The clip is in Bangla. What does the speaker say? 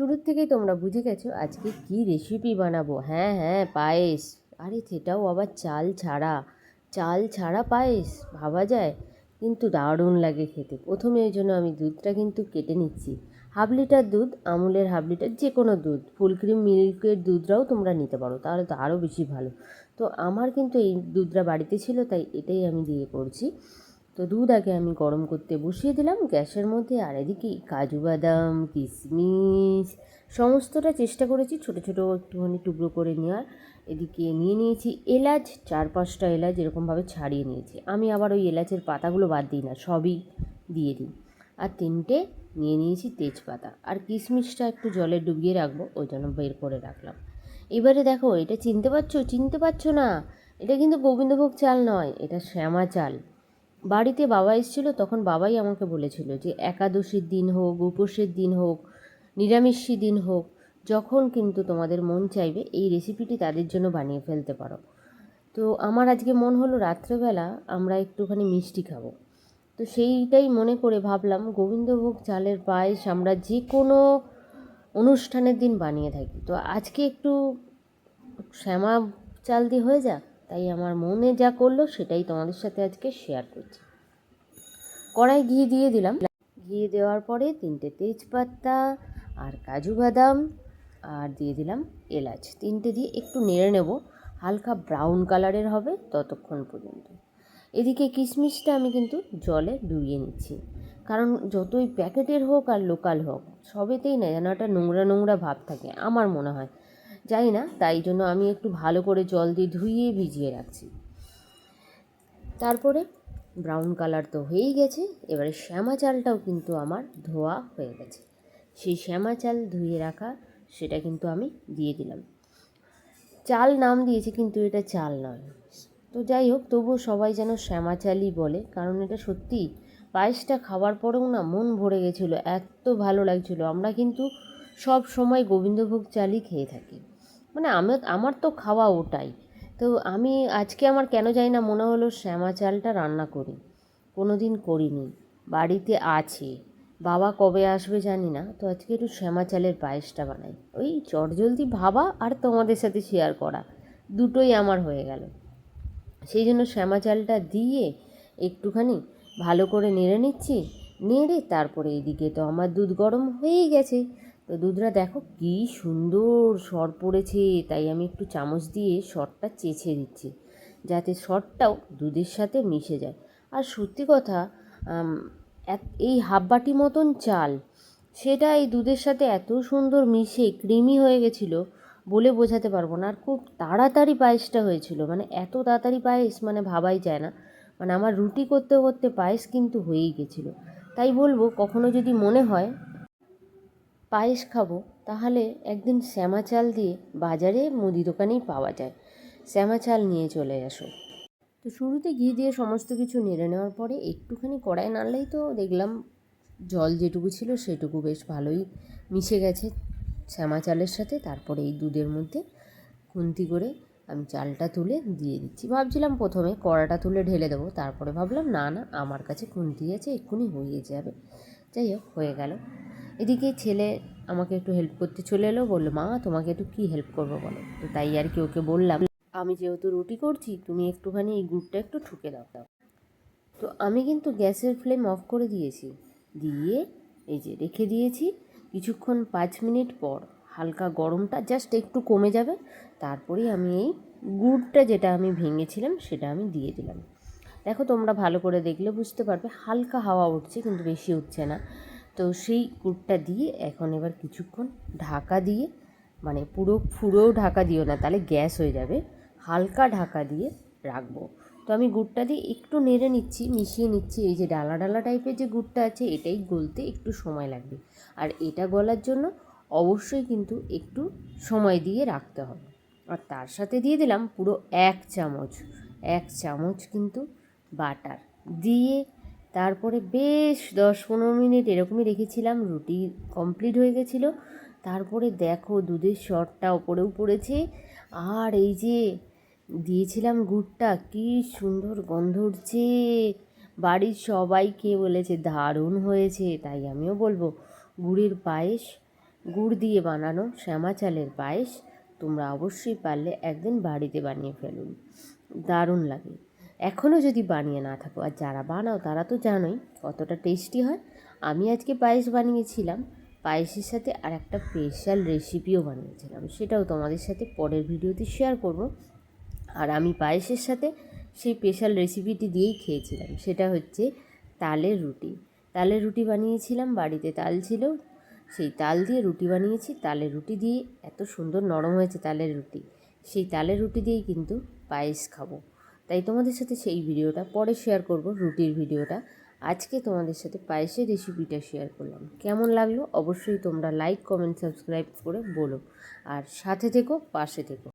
শুরুর থেকেই তোমরা বুঝে গেছো আজকে কি রেসিপি বানাবো। হ্যাঁ হ্যাঁ পায়েস। আরে, সেটাও আবার চাল ছাড়া। চাল ছাড়া পায়েস, ভাবা যায়? কিন্তু দারুণ লাগে খেতে। প্রথমে ওই জন্য আমি দুধটা কিন্তু কেটে নিচ্ছি। হাফ লিটার দুধ, আমুলের হাফ লিটার যে কোনো দুধ। ফুল ক্রিম মিল্কের দুধটাও তোমরা নিতে পারো, তাহলে তো আরও বেশি ভালো। তো আমার কিন্তু এই দুধটা বাড়িতে ছিল, তাই এটাই আমি দিয়ে করছি। তো দুধ আগে আমি গরম করতে বসিয়ে দিলাম। গ্যাসের মধ্যে আর এদিকে কাজু বাদাম, কিশমিশ সমস্তটা চেষ্টা করেছি ছোট ছোট একটুখানি টুকরো করে নেওয়ার। এদিকে নিয়ে নিয়েছি এলাচ, চার পাঁচটা এলাচ এরকমভাবে ছাড়িয়ে নিয়েছি। আমি আবার ওই এলাচের পাতাগুলো বাদ দিই না, সবই দিয়ে দিই। আর তিনটে নিয়ে নিয়েছি তেজপাতা। আর কিশমিশটা একটু জলে ডুবিয়ে রাখব, ওই জন্য বের করে রাখলাম। এবারে দেখো, এটা চিনতে পারছ? চিনতে পারছ না? এটা কিন্তু গোবিন্দভোগ চাল নয়, এটা শ্যামা চাল। বাড়িতে বাবা এসেছিল, তখন বাবাই আমাকে বলেছিল যে একাদশীর দিন হোক, উপোসের দিন হোক নিরামিষী দিন হোক, যখন কিন্তু তোমাদের মন চাইবে এই রেসিপিটি তাদের জন্য বানিয়ে ফেলতে পারো। তো আমার আজকে মন হলো রাত্রেবেলা আমরা একটুখানি মিষ্টি খাব। তো সেইটাই মনে করে ভাবলাম, গোবিন্দভোগ চালের পায়েস আমরা যে কোনো অনুষ্ঠানের দিন বানিয়ে থাকি। তো আজকে একটু শ্যামা চাল দিয়ে হয়ে যাক? তাই আমার মনে যা করল সেটাই তোমাদের সাথে আজকে শেয়ার করছি। কড়াই ঘি দিয়ে দিলাম। ঘি দেওয়ার পরে তিনটে তেজপাতা আর কাজু বাদাম আর দিয়ে দিলাম এলাচ। তিনটে দিয়ে একটু নেড়ে নেব। হালকা ব্রাউন কালারের হবে ততক্ষণ পর্যন্ত। এদিকে কিশমিশটা আমি কিন্তু জলে ডুবিয়ে নিচ্ছি। কারণ যতই প্যাকেটের হোক আর লোকাল হোক, সবেতেই না যেন একটা নোংরা নোংরা ভাব থাকে। আমার মনে হয় জানি না তাই জন্য আমি একটু ভালো করে জল দিয়ে ধুইয়ে ভিজিয়ে রাখছি। তারপরে ব্রাউন কালার তো হয়েই গেছে, এবারে শ্যামা চালটাও কিন্তু আমার ধোয়া হয়ে গেছে। সেই শ্যামা চাল ধুয়ে রাখা, সেটা কিন্তু আমি দিয়ে দিলাম। চাল নাম দিয়েছে কিন্তু এটা চাল নয়। তো যাই হোক, তবুও সবাই যেন শ্যামা চালই বলে, কারণ এটা সত্যি পায়েসটা খাওয়ার পরেও না মন ভরে গেছিল, এত ভালো লাগছিল। আমরা কিন্তু সব সময় গোবিন্দভোগ চালই খেয়ে থাকি। মানে আমি আমার তো খাওয়া ওটাই। তো আমি আজকে আমার কেন জানি না মনে হলো শ্যামা চালটা রান্না করি। কোনো দিন করিনি। বাড়িতে আছে। বাবা কবে আসবে জানি না। তো আজকে একটু শ্যামা চালের পায়েসটা বানাই। ওই চটজলদি ভাবা আর তোমাদের সাথে শেয়ার করা। দুটোই আমার হয়ে গেল। সেই জন্য শ্যামা চালটা দিয়ে একটুখানি ভালো করে নেড়ে নিচ্ছি। নেড়ে তারপরে এইদিকে তো আমার দুধ গরম হয়েই গেছে। তো দুধটা দেখো কী সুন্দর সর পড়েছে। তাই আমি একটু চামচ দিয়ে সরটা চেছে দিচ্ছি, যাতে সরটাও দুধের সাথে মিশে যায়। আর সত্যি কথা এই হাফ বাটি মতন চাল, সেটা এই দুধের সাথে এত সুন্দর মিশে, ক্রিমি হয়ে গেছিল বলে বোঝাতে পারব না। আর খুব তাড়াতাড়ি পায়েসটা হয়েছিল মানে এত তাড়াতাড়ি পায়েস মানে ভাবাই যায় না। মানে আমার রুটি করতে করতে পায়েস কিন্তু হয়েই গেছিল। তাই বলব, কখনো যদি মনে হয় পায়েস খাব, তাহলে একদিন শ্যামা চাল দিয়ে বাজারে মুদি দোকানেই পাওয়া যায়। শ্যামা চাল নিয়ে চলে আসো। তো শুরুতে ঘি দিয়ে সমস্ত কিছু নেড়ে নেওয়ার পরে একটুখানি কড়াই নাড়লেই তো দেখলাম জল যেটুকু ছিল সেটুকু বেশ ভালোই মিশে গেছে শ্যামা চালের সাথে। তারপরে এই দুধের মধ্যে খুন্তি করে আমি চালটা তুলে দিয়ে দিচ্ছি। ভাবছিলাম প্রথমে কড়াটা তুলে ঢেলে দেবো, তারপরে ভাবলাম না না, আমার কাছে খুন্তি আছে, এক্ষুনি হয়ে যাবে। যাই হোক, হয়ে গেল। এদিকে ছেলে আমাকে একটু হেল্প করতে চলে এলো, বলল, মা, তোমাকে একটু কী হেল্প করব বলো? তো তাই আর কি ওকে বললাম, আমি যেহেতু রুটি করছি, তুমি একটুখানি এই গুড়টা একটু ঠুকে দাও। দাও তো আমি কিন্তু গ্যাসের ফ্লেম অফ করে দিয়েছি। দিয়ে এই যে রেখে দিয়েছি, কিছুক্ষণ পাঁচ মিনিট পর হালকা গরমটা জাস্ট একটু কমে যাবে, তারপরেই আমি এই গুড়টা যেটা আমি ভেঙেছিলাম, সেটা আমি দিয়ে দিলাম। দেখো তোমরা ভালো করে দেখলে বুঝতে পারবে, হালকা হাওয়া উঠছে কিন্তু বেশি উঠছে না। তো সেই গুড়টা দিয়ে এখন এবার কিছুক্ষণ ঢাকা দিয়ে মানে পুরো পুরোও ঢাকা দিও না, তাহলে গ্যাস হয়ে যাবে, হালকা ঢাকা দিয়ে রাখব। তো আমি গুড়টা দিয়ে একটু নেড়ে নিচ্ছি, মিশিয়ে নিচ্ছি, এই যে ডালা ডালা টাইপের যে গুড়টা আছে এটাই গলতে একটু সময় লাগবে। আর এটা গলার জন্য অবশ্যই কিন্তু একটু সময় দিয়ে রাখতে হবে। আর তার সাথে দিয়ে দিলাম পুরো এক চামচ এক চামচ কিন্তু বাটার। দিয়ে তারপরে বেশ দশ পনেরো মিনিট এরকমই রেখেছিলাম, রুটি কমপ্লিট হয়ে গেছিল। তারপরে দেখো দুধের শরটা ওপরেও পড়েছে। আর এই যে দিয়েছিলাম গুড়টা, কি সুন্দর গন্ধ উঠছে। বাড়ির সবাই খেয়ে বলেছে, দারুণ হয়েছে। তাই আমিও বলব, গুড়ের পায়েস, গুড় দিয়ে বানানো শ্যামা চালের পায়েস, তোমরা অবশ্যই পারলে একদিন বাড়িতে বানিয়ে ফেলুন। দারুণ লাগে। এখনও যদি বানিয়ে না থাকো, আর যারা বানাও তারা তো জানোই কতটা টেস্টি হয়। আমি আজকে পায়েস বানিয়েছিলাম, পায়েসের সাথে আর একটা স্পেশাল রেসিপিও বানিয়েছিলাম, সেটাও তোমাদের সাথে পরের ভিডিওতে শেয়ার করব। আর আমি পায়েসের সাথে সেই স্পেশাল রেসিপিটি দিয়েই খেয়েছিলাম, সেটা হচ্ছে তালের রুটি। তালের রুটি বানিয়েছিলাম, বাড়িতে তাল ছিল, সেই তাল দিয়ে রুটি বানিয়েছি। তালের রুটি দিয়ে এত সুন্দর নরম হয়েছে তালের রুটি, সেই তালের রুটি দিয়েই কিন্তু পায়েস খাব। তাই তোমাদের সাথে সেই ভিডিওটা পরে শেয়ার করব, রুটির ভিডিওটা। আজকে তোমাদের সাথে পায়েসের রেসিপিটা শেয়ার করলাম। কেমন লাগল? অবশ্যই তোমরা লাইক কমেন্ট সাবস্ক্রাইব করে বলো। আর সাথে থেকো, পাশে থেকো।